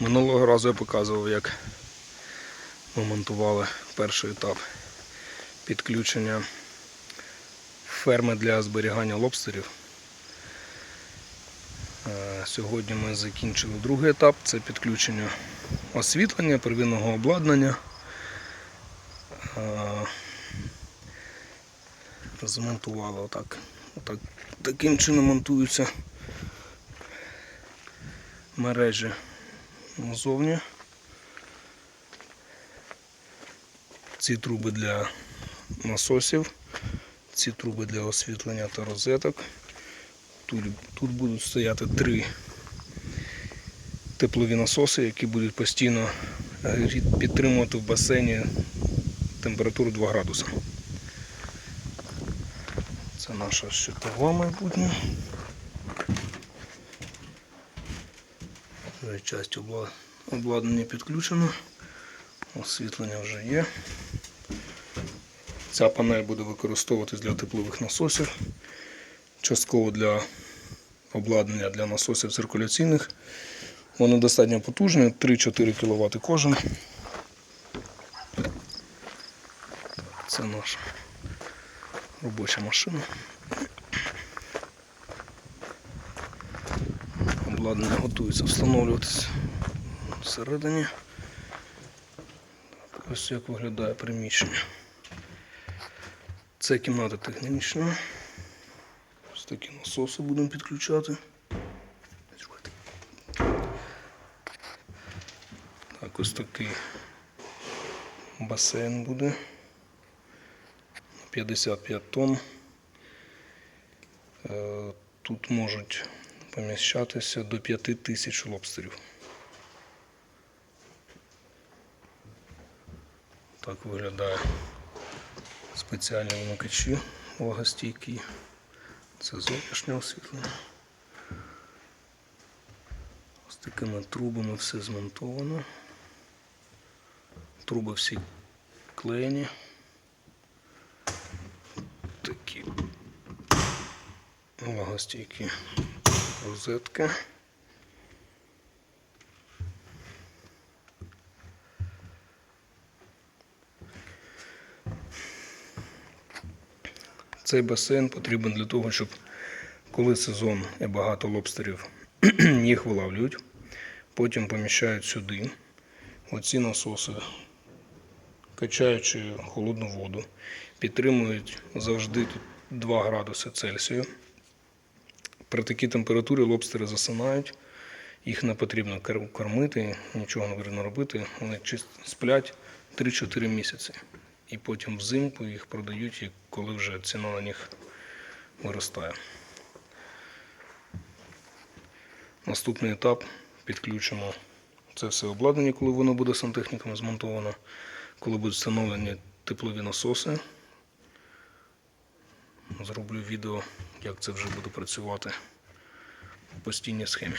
Минулого разу я показував, як ми монтували перший етап підключення ферми для зберігання лобстерів. Е, Сьогодні ми закінчили другий етап це підключення освітлення, первинного обладнання. Е, Змонтували отак. отак. Таким чином монтуються мережі назовні. Ці труби для насосів, ці труби для освітлення та розеток. Тут, тут будуть стояти три теплові насоси, які будуть постійно е, підтримувати в басейні температуру 2 градуси. Це наша щитова майбутня. Вже часть обладнання підключено. Освітлення вже є. Ця панель буде використовуватись для теплових насосів, частково для обладнання для насосів циркуляційних. Вони достатньо потужні, 3-4 кВт кожен. Це наша робоча машина. Обладнання готується встановлюватися всередині. Ось як виглядає приміщення. Це кімната технічна. Ось такі насоси будемо підключати. Так, ось такий басейн буде. 55 тонн. Е, Тут можуть поміщатися до 5 тисяч лобстерів. Так виглядає спеціальні вимикачі влагостійкі. Це зовнішнє освітлення. З такими трубами все змонтовано. Труби всі клеєні. Такі влагостійкі розетки. Цей басейн потрібен для того, щоб коли сезон і багато лобстерів їх вилавлюють, потім поміщають сюди. Оці насоси, качаючи холодну воду, підтримують завжди тут 2 градуси Цельсію. При такій температурі лобстери засинають, їх не потрібно кормити, нічого не потрібно робити. Вони сплять 3-4 місяці. І потім взимку їх продають, коли вже ціна на них виростає. Наступний етап підключимо це все обладнання, коли воно буде сантехніками змонтовано, коли будуть встановлені теплові насоси. Зроблю відео, як це вже буде працювати по постійній схемі.